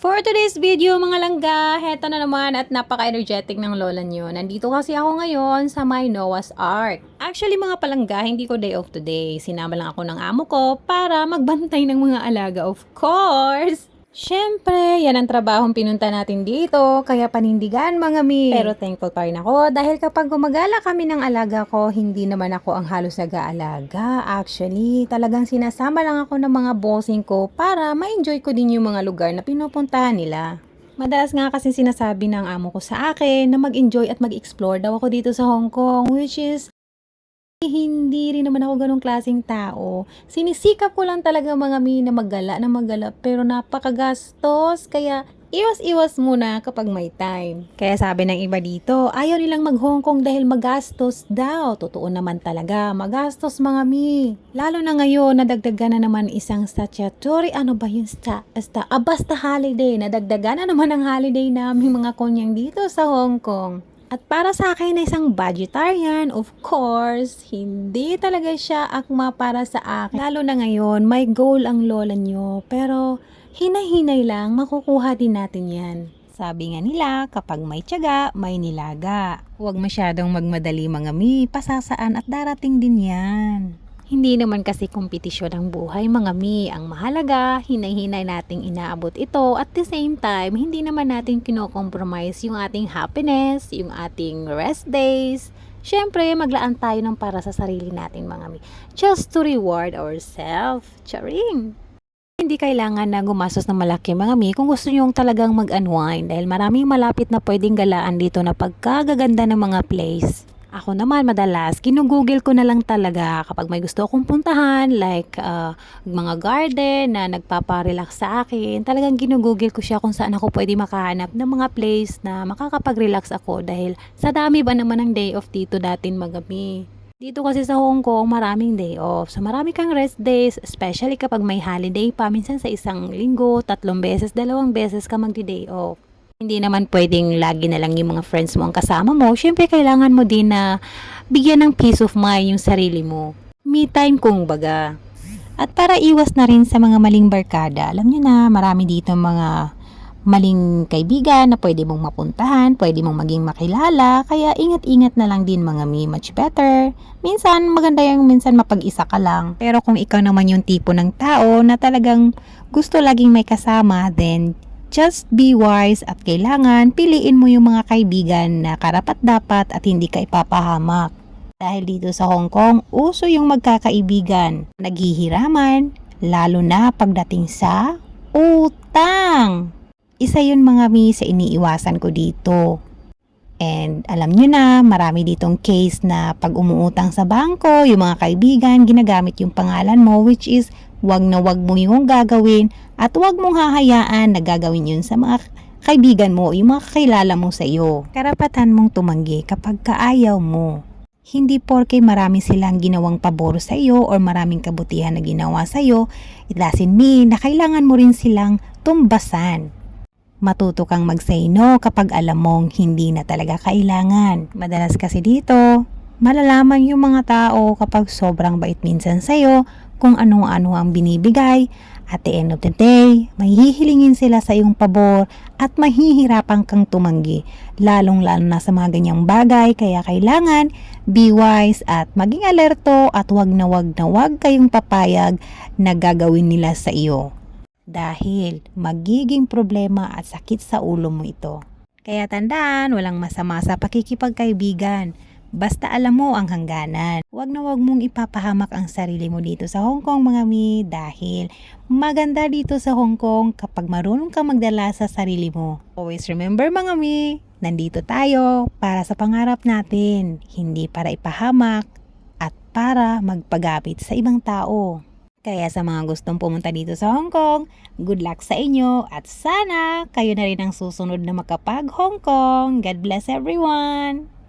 For today's video mga langga, heto na naman at napaka-energetic ng lola nyo. Nandito kasi ako ngayon sa my Noah's Ark. Actually mga palangga, hindi ko day off today. Sinama lang ako ng amo ko para magbantay ng mga alaga of course. Siyempre, yan ang trabahong pinunta natin dito, kaya panindigan mga mi. Pero thankful pa rin ako dahil kapag gumagala kami ng alaga ko, hindi naman ako ang halos nag-aalaga. Actually, talagang sinasama lang ako ng mga bossing ko para ma-enjoy ko din yung mga lugar na pinupuntahan nila. Madalas nga kasi sinasabi ng amo ko sa akin na mag-enjoy at mag-explore daw ako dito sa Hong Kong, which is hindi rin naman ako ganong klaseng tao. Sinisikap ko lang talaga mga mi na maggala na maggala pero napakagastos kaya iwas-iwas muna kapag may time. Kaya sabi ng iba dito, ayaw nilang mag Hong Kong dahil magastos daw. Totoo naman talaga, magastos mga mi. Lalo na ngayon, nadagdagan na naman isang statutory, ano ba yun? Sta, sta, ah, basta holiday. Nadagdagan na naman ang holiday namin mga konyang dito sa Hong Kong. At para sa akin na isang budgetarian, of course, hindi talaga siya akma para sa akin. Lalo na ngayon, may goal ang lola nyo. Pero hinay-hinay lang, makukuha din natin yan. Sabi nga nila, kapag may tiyaga, may nilaga. Huwag masyadong magmadali mga mi, pasasaan at darating din yan. Hindi naman kasi kompetisyon ang buhay mga mi. Ang mahalaga, hinay-hinay nating inaabot ito at the same time, hindi naman natin kinokompromise yung ating happiness, yung ating rest days. Siyempre, maglaan tayo ng para sa sarili natin mga mi. Just to reward ourselves. Charing! Hindi kailangan na gumastos ng malaki mga mi kung gusto nyong talagang mag-unwind dahil maraming malapit na pwedeng galaan dito na pagkagaganda ng mga place. Ako naman madalas, ginugugol ko na lang talaga kapag may gusto akong puntahan like uh, mga garden na nagpaparelax sa akin. Talagang ginugugol ko siya kung saan ako pwede makahanap ng mga place na makakapag-relax ako dahil sa dami ba naman ng day off dito datin magami. Dito kasi sa Hong Kong, maraming day off. So, marami kang rest days, especially kapag may holiday pa. Minsan sa isang linggo, tatlong beses, dalawang beses ka magdi-day off. Hindi naman pwedeng lagi na lang yung mga friends mo ang kasama mo. Siyempre, kailangan mo din na bigyan ng peace of mind yung sarili mo. Me time kung baga. At para iwas na rin sa mga maling barkada, alam nyo na, marami dito mga maling kaibigan na pwede mong mapuntahan, pwede mong maging makilala, kaya ingat-ingat na lang din mga mi, much better. Minsan, maganda yung minsan mapag-isa ka lang. Pero kung ikaw naman yung tipo ng tao na talagang gusto laging may kasama, then just be wise at kailangan piliin mo yung mga kaibigan na karapat dapat at hindi ka ipapahamak. Dahil dito sa Hong Kong, uso yung magkakaibigan, naghihiraman, lalo na pagdating sa utang. Isa yun mga mi sa iniiwasan ko dito. And alam nyo na, marami ditong case na pag umuutang sa bangko, yung mga kaibigan, ginagamit yung pangalan mo which is wag na wag mo yung gagawin at wag mong hahayaan na gagawin yun sa mga kaibigan mo, yung mga kakilala mo sa iyo. Karapatan mong tumanggi kapag kaayaw mo. Hindi porke marami silang ginawang pabor sa iyo or maraming kabutihan na ginawa sa iyo, it doesn't mean na kailangan mo rin silang tumbasan. Matuto kang mag-say no kapag alam mong hindi na talaga kailangan. Madalas kasi dito, malalaman yung mga tao kapag sobrang bait minsan sa'yo kung ano-ano ang binibigay. At the end of the day, mahihilingin sila sa iyong pabor at mahihirapan kang tumanggi. Lalong-lalo na sa mga ganyang bagay, kaya kailangan be wise at maging alerto at wag na wag na wag kayong papayag na gagawin nila sa iyo dahil magiging problema at sakit sa ulo mo ito. Kaya tandaan, walang masama sa pakikipagkaibigan. Basta alam mo ang hangganan. Huwag na huwag mong ipapahamak ang sarili mo dito sa Hong Kong mga mi dahil maganda dito sa Hong Kong kapag marunong kang magdala sa sarili mo. Always remember mga mi, nandito tayo para sa pangarap natin, hindi para ipahamak at para magpagapit sa ibang tao. Kaya sa mga gustong pumunta dito sa Hong Kong, good luck sa inyo at sana kayo na rin ang susunod na makapag Hong Kong. God bless everyone!